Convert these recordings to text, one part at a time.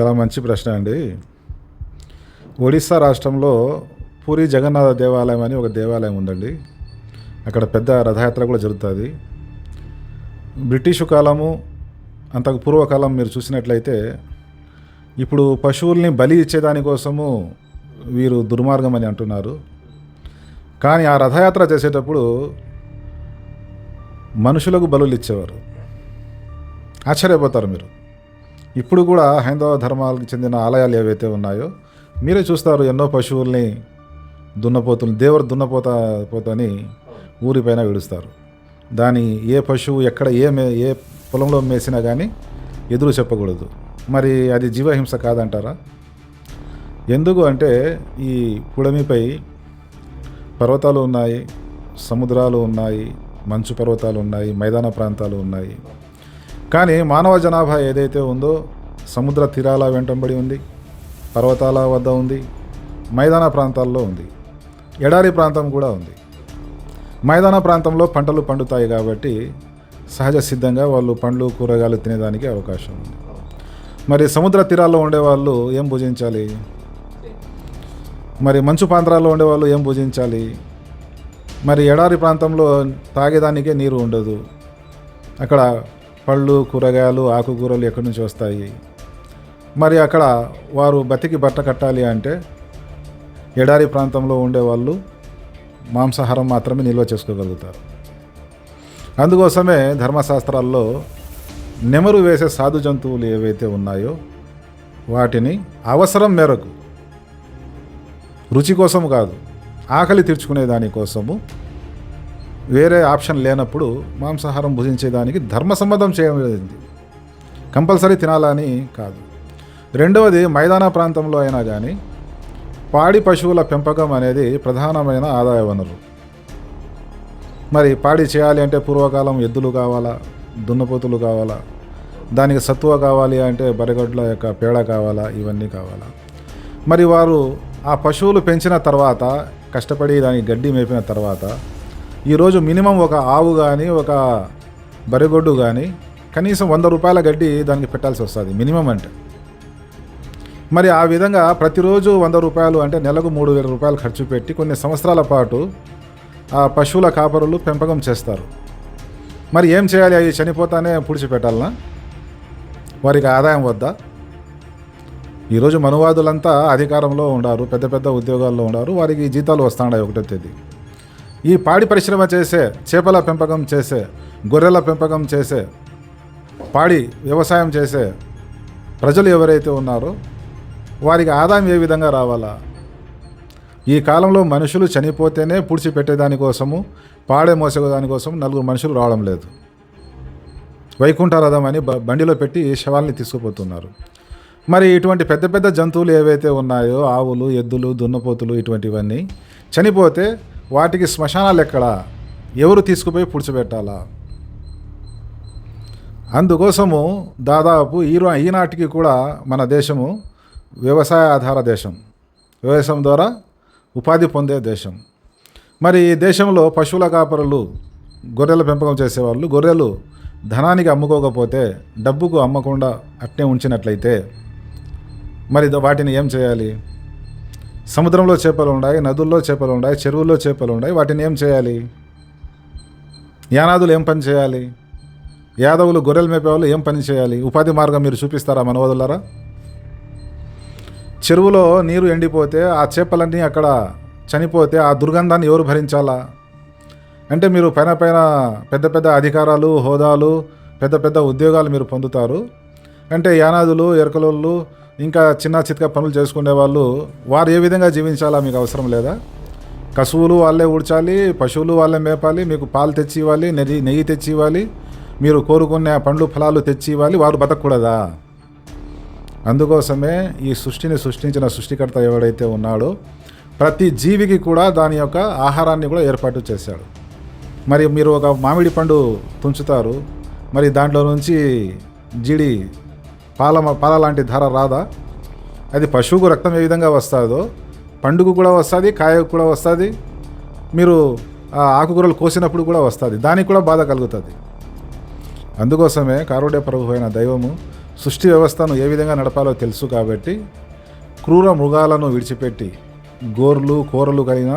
చాలా మంచి ప్రశ్న అండి. ఒడిస్సా రాష్ట్రంలో పూరి జగన్నాథ దేవాలయం అని ఒక దేవాలయం ఉందండి. అక్కడ పెద్ద రథయాత్ర కూడా జరుగుతుంది. బ్రిటిషు కాలము అంతకు పూర్వకాలం మీరు చూసినట్లయితే ఇప్పుడు పశువుల్ని బలి ఇచ్చేదానికోసము వీరు దుర్మార్గం అని అంటున్నారు. కానీ ఆ రథయాత్ర చేసేటప్పుడు మనుషులకు బలులు ఇచ్చేవారు. ఆశ్చర్యపోతారు మీరు. ఇప్పుడు కూడా హైందవ ధర్మాలకు చెందిన ఆలయాలు ఏవైతే ఉన్నాయో మీరే చూస్తారు ఎన్నో పశువుల్ని దున్నపోతులు దేవరు దున్నపోత పోతని ఊరిపైన విడుస్తారు. దాని ఏ పశువు ఎక్కడ ఏ మే ఏ పొలంలో మేసినా కానీ ఎదురు చెప్పకూడదు. మరి అది జీవహింస కాదంటారా? ఎందుకు అంటే ఈ పుడమిపై పర్వతాలు ఉన్నాయి సముద్రాలు ఉన్నాయి మంచు పర్వతాలు ఉన్నాయి మైదాన ప్రాంతాలు ఉన్నాయి. కానీ మానవ జనాభా ఏదైతే ఉందో సముద్ర తీరాల వెంటబడి ఉంది పర్వతాల వద్ద ఉంది మైదాన ప్రాంతాల్లో ఉంది ఎడారి ప్రాంతం కూడా ఉంది. మైదాన ప్రాంతంలో పంటలు పండుతాయి కాబట్టి సహజ సిద్ధంగా వాళ్ళు పండ్లు కూరగాయలు తినేదానికి అవకాశం ఉంది. మరి సముద్ర తీరాల్లో ఉండేవాళ్ళు ఏం భుజించాలి? మరి మంచు ప్రాంతాల్లో ఉండేవాళ్ళు ఏం భుజించాలి? మరి ఎడారి ప్రాంతంలో తాగేదానికే నీరు ఉండదు. అక్కడ పళ్ళు కూరగాయలు ఆకుకూరలు ఎక్కడి నుంచి వస్తాయి? మరి అక్కడ వారు బతికి బట్ట కట్టాలి అంటే ఎడారి ప్రాంతంలో ఉండేవాళ్ళు మాంసాహారం మాత్రమే నిల్వ చేసుకోగలుగుతారు. అందుకోసమే ధర్మశాస్త్రాల్లో నెమరు వేసే సాధు జంతువులు ఏవైతే ఉన్నాయో వాటిని అవసరం మేరకు రుచి కోసం కాదు ఆకలి తీర్చుకునే దానికోసము వేరే ఆప్షన్ లేనప్పుడు మాంసాహారం భుజించేదానికి ధర్మసమ్మతం చేయబడింది కంపల్సరీ తినాలని కాదు. రెండవది మైదాన ప్రాంతంలో అయినా కానీ పాడి పశువుల పెంపకం అనేది ప్రధానమైన ఆదాయ వనరు. మరి పాడి చేయాలి అంటే పూర్వకాలం ఎద్దులు కావాలా దున్నపోతులు కావాలా దానికి సత్తువ కావాలి అంటే బరగడ్ల యొక్క పేడ కావాలా ఇవన్నీ కావాలా. మరి వారు ఆ పశువులు పెంచిన తర్వాత కష్టపడి దానికి గడ్డి మేపిన తర్వాత ఈరోజు మినిమం ఒక ఆవు కానీ ఒక బరిగొడ్డు కానీ కనీసం వంద రూపాయల గడ్డి దానికి పెట్టాల్సి వస్తుంది మినిమం అంటే. మరి ఆ విధంగా ప్రతిరోజు వంద రూపాయలు అంటే నెలకు మూడు వేల రూపాయలు ఖర్చు పెట్టి కొన్ని సంవత్సరాల పాటు ఆ పశువుల కాపరులు పెంపకం చేస్తారు. మరి ఏం చేయాలి? అవి చనిపోతానే పూడ్చిపెట్టాలనా? వారికి ఆదాయం వద్దా? ఈరోజు మనువాదులంతా అధికారంలో ఉండారు పెద్ద పెద్ద ఉద్యోగాల్లో ఉన్నారు వారికి జీతాలు వస్తున్నాయి ఒకటో తేదీ. ఈ పాడి పరిశ్రమ చేసే చేపల పెంపకం చేసే గొర్రెల పెంపకం చేసే పాడి వ్యవసాయం చేసే ప్రజలు ఎవరైతే ఉన్నారో వారికి ఆదాయం ఏ విధంగా రావాలా? ఈ కాలంలో మనుషులు చనిపోతేనే పూడ్చిపెట్టేదానికోసము పాడే మోసేదానికోసం నలుగురు మనుషులు రావడం లేదు. వైకుంఠరథం అని బండిలో పెట్టి శవాల్ని తీసుకుపోతున్నారు. మరి ఇటువంటి పెద్ద పెద్ద జంతువులు ఏవైతే ఉన్నాయో ఆవులు ఎద్దులు దున్నపోతులు ఇటువంటివన్నీ చనిపోతే వాటికి శ్మశానాలు ఎక్కడ? ఎవరు తీసుకుపోయి పుడిచిపెట్టాలా అందుకోసము దాదాపు ఈ ఈనాటికి కూడా మన దేశము వ్యవసాయ ఆధార దేశం. వ్యవసాయం ద్వారా ఉపాధి పొందే దేశం. మరి ఈ దేశంలో పశువుల కాపరులు గొర్రెల పెంపకం చేసేవాళ్ళు గొర్రెలు ధనానికి అమ్ముకోకపోతే డబ్బుకు అమ్మకుండా అట్నే ఉంచినట్లయితే మరి వాటిని ఏం చేయాలి? సముద్రంలో చేపలు ఉన్నాయి నదుల్లో చేపలు ఉన్నాయి చెరువుల్లో చేపలు ఉన్నాయి. వాటిని ఏం చేయాలి? యానాదులు ఏం పని చేయాలి? యాదవులు గొర్రెలు మేపేవాళ్ళు ఏం పని చేయాలి? ఉపాధి మార్గం మీరు చూపిస్తారా మనవదులారా చెరువులో నీరు ఎండిపోతే ఆ చేపలన్నీ అక్కడ చనిపోతే ఆ దుర్గంధాన్ని ఎవరు భరించాలా? అంటే మీరు పైన పైన పెద్ద పెద్ద అధికారాలు హోదాలు పెద్ద పెద్ద ఉద్యోగాలు మీరు పొందుతారు. అంటే యానాదులు ఎరకలోళ్ళు ఇంకా చిన్న చిత్క పనులు చేసుకునే వాళ్ళు వారు ఏ విధంగా జీవించాలా మీకు అవసరం లేదా? కసువులు వాళ్ళే ఊడ్చాలి పశువులు వాళ్ళే మేపాలి మీకు పాలు తెచ్చి ఇవ్వాలి నెయ్యి నెయ్యి తెచ్చి ఇవ్వాలి మీరు కోరుకునే పండ్లు ఫలాలు తెచ్చి ఇవ్వాలి వారు బతకూడదా? అందుకోసమే ఈ సృష్టిని సృష్టించిన సృష్టికర్త ఎవడైతే ఉన్నాడో ప్రతి జీవికి కూడా దాని యొక్క ఆహారాన్ని కూడా ఏర్పాటు చేశాడు. మరి మీరు ఒక మామిడి పండు తుంచుతారు మరి దాంట్లో నుంచి జీడి పాల పాల లాంటి ధార రాదా? అది పశువుకు రక్తం ఏ విధంగా వస్తుందో పండుగ కూడా వస్తుంది కాయకు కూడా వస్తుంది మీరు ఆ ఆకుకూరలు కోసినప్పుడు కూడా వస్తుంది దానికి కూడా బాధ కలుగుతుంది. అందుకోసమే కారుడే ప్రభు అయిన దైవము సృష్టి వ్యవస్థను ఏ విధంగా నడపాలో తెలుసు కాబట్టి క్రూర మృగాలను విడిచిపెట్టి గోర్లు కూరలు కలిగిన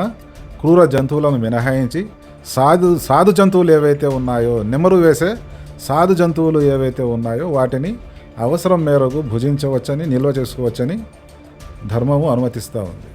క్రూర జంతువులను మినహాయించి సాధు సాధు జంతువులు ఏవైతే ఉన్నాయో నెమరు వేసే సాధు జంతువులు ఏవైతే ఉన్నాయో వాటిని అవసరం మేరకు భుజించవచ్చని నిల్వ చేసుకోవచ్చని ధర్మము అనుమతిస్తూ ఉంది.